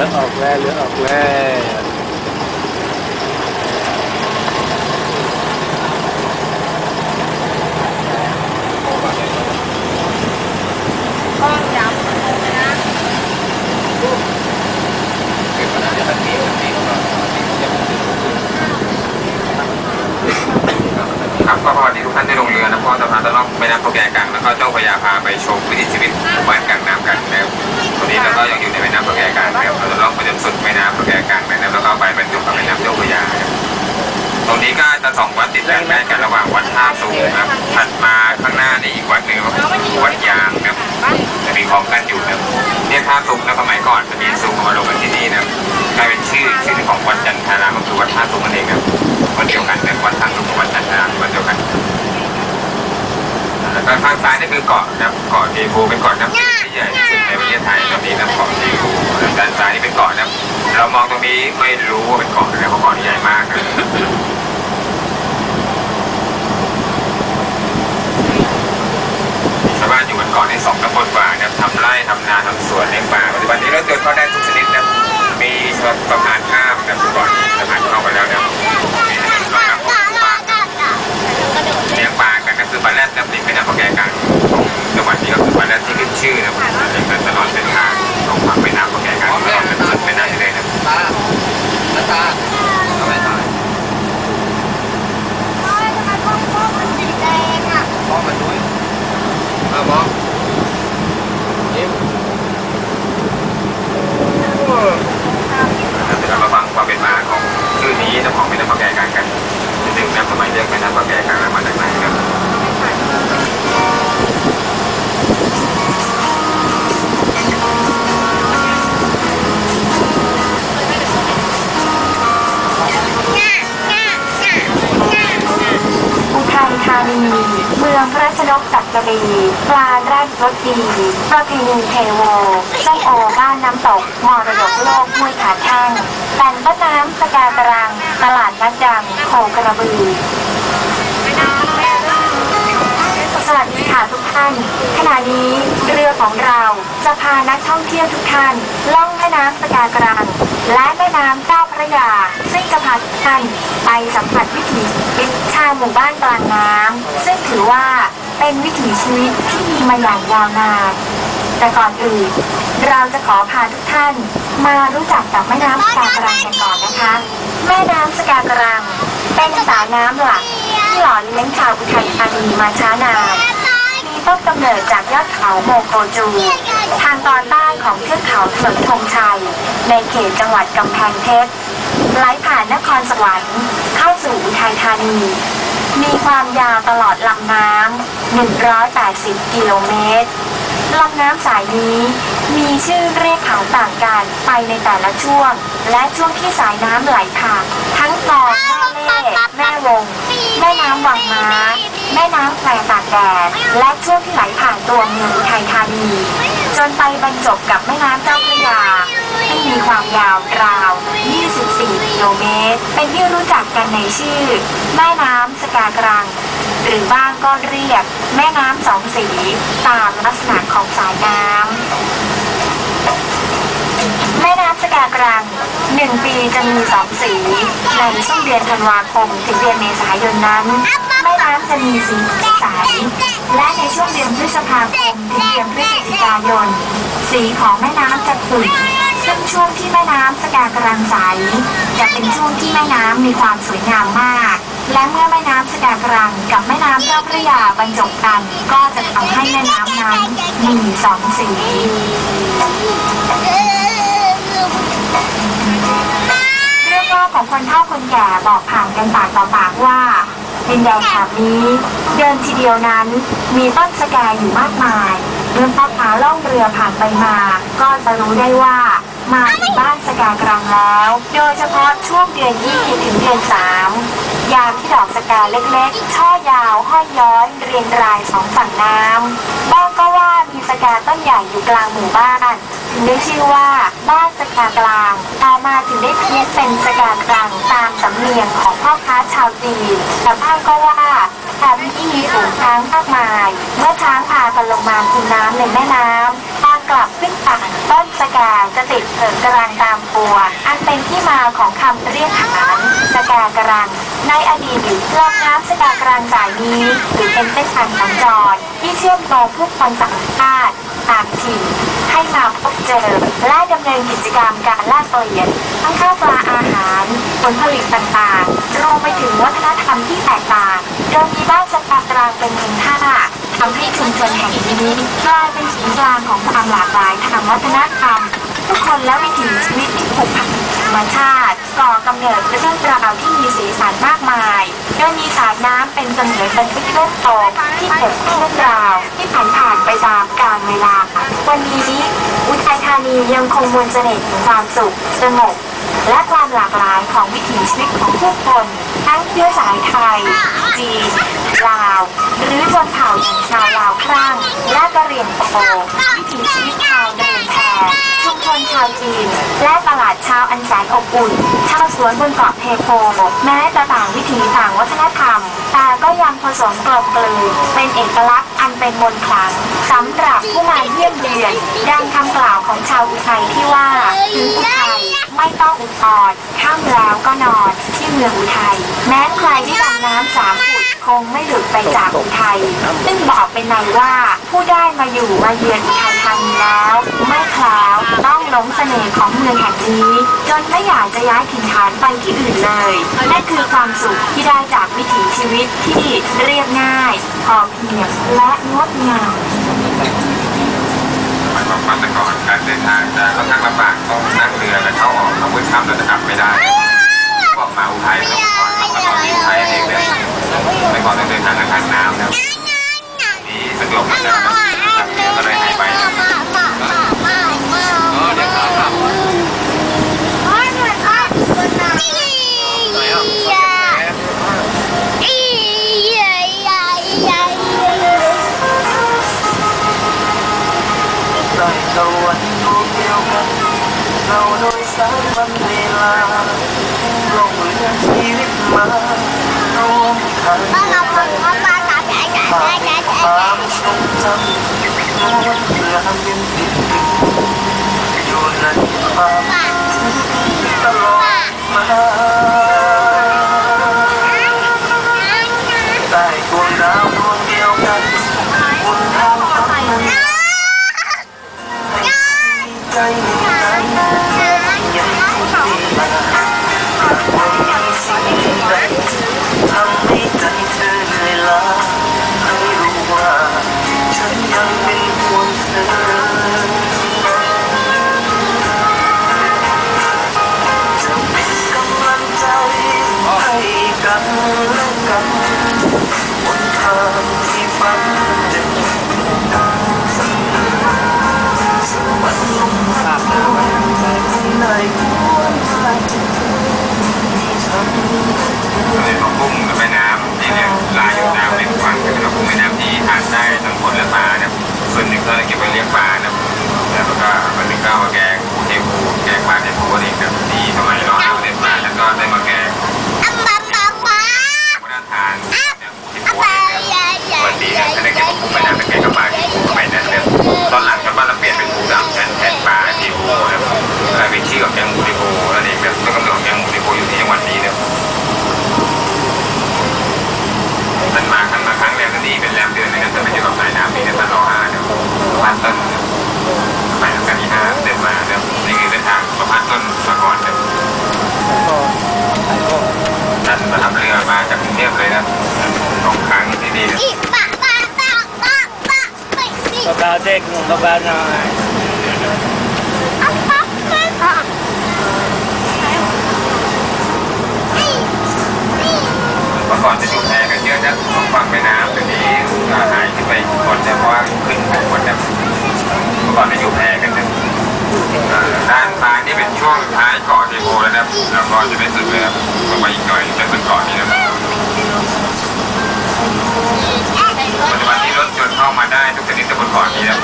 เรือออกแล้วเรือออกแล้ว ก้อนย้ำเลยนะ ครับ กท่านที่ลงเรือนะพราะสะพาตะล่อมแม่น้ำพระแกกังแล้วก็เจ้าพระยาพาไปชมวิถีชีวิตหมู่บ้านกลางน้ำกันนะครับตอนนี้เราก็ยังอยู่ในแม่น้ำพระแกกังนะครับเราจะล่องไปจนสุดแม่น้ำพระแกกังนะครับแล้วก็ไปบรรจบกับแม่น้ำเจ้าพระยาตรงนี้ก็จะสองวัดติดกันได้กันระหว่างวัดท่าสูงนะครับถัดมาข้างหน้านี่อีกวัดหนึ่งวัดยางนะครับจะมีพร้อมกันอยู่นะครับเนี่ยท่าสูงนะสมัยก่อนจะมีสูงมาลงกันที่นี่นะกลายเป็นชื่อชื่อของวัดจันทารามก็คือวัดท่าสูงนั่นเองครับวัดเดียวกันนะครับวัดท่าสูงกับวัดจันทารามวัดเดียวกัน แล้วก็ข้างซ้ายนี่คือเกาะนะครับเกาะเทพูเป็นเกาะน้ำจืดที่ใหญ่ที่สุดในประเทศไทยตอนนี้นะเกาะเทพูด้านซ้ายนี่เป็นเกาะนะครับเรามองตรงนี้ไม่รู้ว่าเป็นเกาะนะเพราะเกาะนี้ใหญ่มากนะชาวบ้านอยู่บนเกาะในสองตำบลกว่านะครับทำไร่ทำนาทำสวนเลี้ยงปลาปัจจุบันนี้รถยนต์เข้าได้ทุกชนิด นกจักรี ปลาแรดรสดีประเพณีเทโวส้มโอบ้านน้ำตกมรดกโลกห้วยขาแข้งแหล่งต้นน้ำสกาตรัง ตลาดนัดดังโคกระบือสวัสดีค่ะทุกท่าน ขณะนี้เรือของเราจะพานักท่องเที่ยวทุกท่านล่องแม่น้ำสกากรัง และแม่น้ำเจ้าพระยา ซึ่งจะพาทุกท่านไปสัมผัสวิถีชีวิตชาวหมู่บ้านกลางน้ำซึ่งถือว่า เป็นวิถีชีวิตที่มีมาอย่างยาวนาน แต่ก่อนอื่น เราจะขอพาทุกท่านมารู้จักกับแม่น้ำสกากรังกันก่อนนะคะ แม่น้ำสกากรัง เป็นสายน้ำหลักที่หล่อเลี้ยงชาวอุทัยธานีมาช้านานมีต้นกำเนิดจากยอดเขาโมโกจู ทางตอนใต้ของเทือกเขาถนนธงชัย ในเขตจังหวัดกำแพงเพชรไหลผ่านนครสวรรค์เข้าสู่อุทัยธานี มีความยาวตลอดลำน้ำ 180 กิโลเมตรลำน้ำสายนี้มีชื่อเรียกขานต่างกันไปในแต่ละช่วง และช่วงที่สายน้ำไหลผ่านทั้งคลองแม่เล่แม่วง แม่น้ำวังม้า แม่น้ำแควตากแดดและช่วงที่ไหลผ่านตัวเมืองอุทัยธานี จนไปบรรจบกับแม่น้ำเจ้าพระยาซึ่มีความยาวราว 24 กิโลเมตร เป็นที่รู้จักกันในชื่อ แม่น้ำสกากรัง หรือบ้างก็เรียกแม่น้ำสองสีตามลักษณะของสายน้ำแม่น้ำสกากรังหนึ่งปีจะมีสองสีในช่วงเดือนธันวาคมถึงเดือนเมษายนนั้นแม่น้ำจะมีสีใสและในช่วงเดือนพฤษภาคมถึงเดือนพฤศจิกายน สีของแม่น้ำจะขุ่นซึ่งช่วงที่แม่น้ำสกากรังใสจะเป็นช่วงที่แม่น้ำมีความสวยงามมาก และเมื่อแม่น้ำสกากรังกับแม่น้ำเจ้าพระยาบรรจบกัน ก็จะทำให้แม่น้ำนั้นมีสองสีเรื่องเล่าของคนเฒ่าคนแก่บอกผ่านกันปากต่อปากว่าดินแดนแถบนี้เดิมทีเดียวนั้นมีต้นสแกอยู่มากมายเมื่อพ่อค้าล่องเรือผ่านไปมา ก็จะรู้ได้ว่ามาถึงบ้านสแกกรังแล้ว โดยเฉพาะช่วงเดือนยี่ถึงเดือนสาม ยามที่ดอกสแกเล็กๆ ช่อยาวห้อยย้อยเรียงรายสองฝั่งน้ำบ้างก็ว่ามีสแกต้นใหญ่อยู่กลางหมู่บ้าน ถึงได้ชื่อว่าบ้านสกากลางต่อมาถึงได้เพี้ยนเป็นสกากลางตามสำเนียงของพ่อค้าชาวจีนแต่บ้างก็ว่าแถบนี้มีฝูงช้างมากมาย เมื่อช้างพากันลงมากินน้ำในแม่น้ำ กลับขึ้นฝั่งต้นสแกจะติดเถิดกรังตามปัวอันเป็นที่มาของคำเรียกขานสแกกรัง ในอดีตลำน้ำสแกกรังสายนี้ถือเป็นเส้นทางสัญจรที่เชื่อมโยงผู้คนต่างชาติต่างถิ่นให้มาพบเจอและดำเนินกิจกรรมการแลกเปลี่ยนทั้งข้าวปลาอาหาร ผลผลิตต่างๆรวมไปถึงวัฒนธรรมที่แตกต่างโดยมีบ้านสแกกรังเป็นเมืองท่า ทำให้ชุมชนแห่งนี้กลายเป็นศูนย์กลางของความหลากหลายทางวัฒนธรรมทุกคนและวิถีชีวิตที่ผูกพันธรรมชาติก่อกำเนิดเรื่องราวที่มีสีสันมากมายโดยมีสายน้ำเป็นเสมือนบันทึกเรื่องโตที่เกิดเรื่องราวที่ผ่านผ่านไปตามกาลเวลาวันนี้อุทัยธานียังคงมวลเสน่ห์ของความสุขสงบ และความหลากหลายของวิถีชีวิตของผู้คนทั้งเชื้อสายไทย จีน ลาว หรือชนเผ่าอย่างชาวลาวครั่งและกะเหรี่ยงโปวิถีชีวิตชาวเดินแพชุมชนชาวจีน และตลาดช้าอันแสนอบอุ่นชาวสวนบนเกาะเทโพแม้จะต่างวิถีต่างวัฒนธรรม แต่ก็ยังผสมกลมกลืนเป็นเอกลักษณ์อันเป็นมนต์ขลังสำหรับผู้มาเยี่ยมเยือนดังคำกล่าวของชาวอุทัยที่ว่าถึง ต้องอุทธรข้ามแล้วก็นอนที่เมืองอุทัยแม้ใครที่ดำน้ำสามฟุตคงไม่หลุดไปจากอุทัยซึ่งบอกเป็นในว่าผู้ได้มาอยู่มาเยือนอุทัยธานีแล้ว ไม่คลาวต้องหลงเสน่ห์ของเมืองแห่งนี้ จนไม่อยากจะย้ายถิ่นฐานไปที่อื่นเลยนั่นคือความสุขที่ได้จากวิถีชีวิตที่เรียบง่ายพอเพียงและงดงาม บอกว่าแต่ก่อนการเดินทางจะค่อนข้างลำบากต้องนั่งเรือและเข้าออกเขามืดค่ำเราจะกลับไม่ได้บอกมาอุทัยแล้วก่อนแล้วตอนนี้อุทัยเองเนี่ยเมื่ก่อนเดินทางทางน้ำ ใต้ตะวันดวงเดียวกันเราโดยสายวันเวลาลงเเทพเลยนะสองครั้งที่นี่เนี่ยกาเด็กหนุ่มกาหน่อยเมื่อก่อนจะอยู่แพกันเยอะนะตรงฝั่งแม่น้ำเดี๋ยวนี้ก็หายขึ้นไปหมดเนี่ยเพราะว่าขึ้นไปหมดเนี่ยเมื่อก่อนจะอยู่แพกันเนี่ยเอ่อ ด้านซ้ายนี่เป็นช่วงท้ายเกาะเทโพแล้วนะแล้วก็จะไม่สุดเลยครับลงไปอีกหน่อยจะเป็นเกาะนี้นะปัจจุบันนี้รถยนต์เข้ามาได้ทุกชนิดในบนเกาะนี้นะ